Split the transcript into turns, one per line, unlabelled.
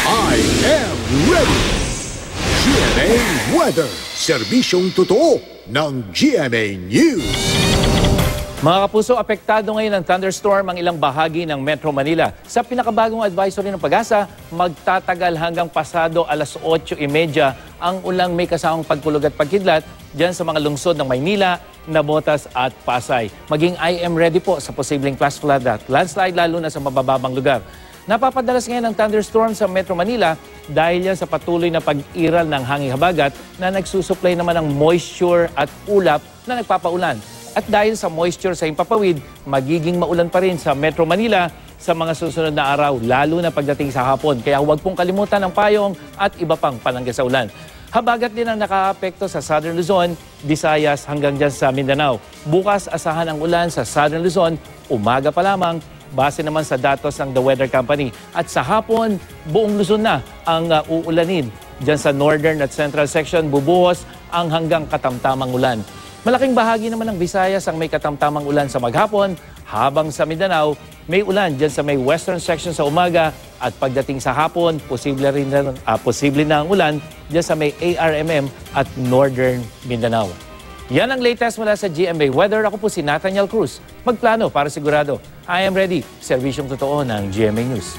I am ready! GMA Weather. Serbisyong totoo ng GMA News.
Mga kapuso, apektado ngayon ng thunderstorm ang ilang bahagi ng Metro Manila. Sa pinakabagong advisory ng pag-asa, magtatagal hanggang pasado alas 8.30 ang ulang may kasamang pagkulog at pagkidlat dyan sa mga lungsod ng Maynila, Nabotas at Pasay. Maging I am ready po sa posibleng flash flood at landslide lalo na sa mabababang lugar. Napapadalas ngayon ang thunderstorm sa Metro Manila dahil yan sa patuloy na pag-iral ng hanging habagat na nagsusupply naman ng moisture at ulap na nagpapaulan. At dahil sa moisture sa himpapawid, magiging maulan pa rin sa Metro Manila sa mga susunod na araw, lalo na pagdating sa hapon. Kaya huwag pong kalimutan ang payong at iba pang panangga sa ulan. Habagat din ang nakaapekto sa Southern Luzon, Visayas hanggang dyan sa Mindanao. Bukas asahan ang ulan sa Southern Luzon, umaga pa lamang, base naman sa datos ng The Weather Company. At sa hapon, buong Luzon na ang uh, uulanin. Diyan sa northern at central section, bubuhos ang hanggang katamtamang ulan. Malaking bahagi naman ng Visayas ang may katamtamang ulan sa maghapon, habang sa Mindanao, may ulan dyan sa may western section sa umaga at pagdating sa hapon, posible rin na, ah, posible na ang ulan dyan sa may ARMM at northern Mindanao. Yan ang latest mula sa GMA Weather. Ako po si Nathaniel Cruz. Magplano para sigurado. I am ready. Servisyong totoo ng GMA News.